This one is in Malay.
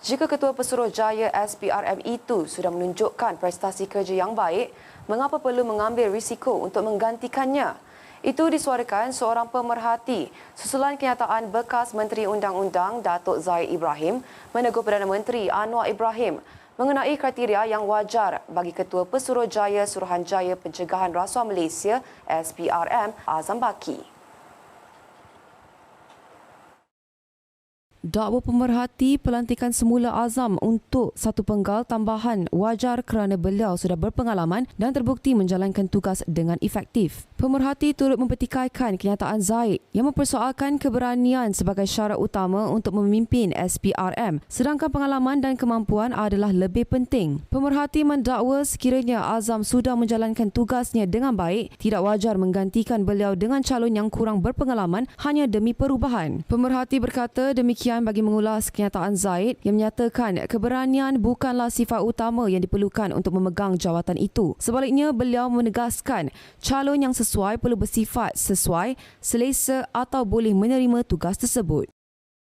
Jika Ketua Pesuruhjaya SPRM itu sudah menunjukkan prestasi kerja yang baik, mengapa perlu mengambil risiko untuk menggantikannya? Itu disuarakan seorang pemerhati susulan kenyataan bekas Menteri Undang-Undang Datuk Zahid Ibrahim menegur Perdana Menteri Anwar Ibrahim mengenai kriteria yang wajar bagi Ketua Pesuruhjaya Suruhanjaya Pencegahan Rasuah Malaysia SPRM Azam Baki. Dakwa pemerhati pelantikan semula Azam untuk satu penggal tambahan wajar kerana beliau sudah berpengalaman dan terbukti menjalankan tugas dengan efektif. Pemerhati turut mempertikaikan kenyataan Zaid yang mempersoalkan keberanian sebagai syarat utama untuk memimpin SPRM sedangkan pengalaman dan kemampuan adalah lebih penting. Pemerhati mendakwa sekiranya Azam sudah menjalankan tugasnya dengan baik, tidak wajar menggantikan beliau dengan calon yang kurang berpengalaman hanya demi perubahan. Pemerhati berkata demikian demikian bagi mengulas kenyataan Zaid yang menyatakan keberanian bukanlah sifat utama yang diperlukan untuk memegang jawatan itu. Sebaliknya, beliau menegaskan calon yang sesuai perlu bersifat sesuai, selesa atau boleh menerima tugas tersebut.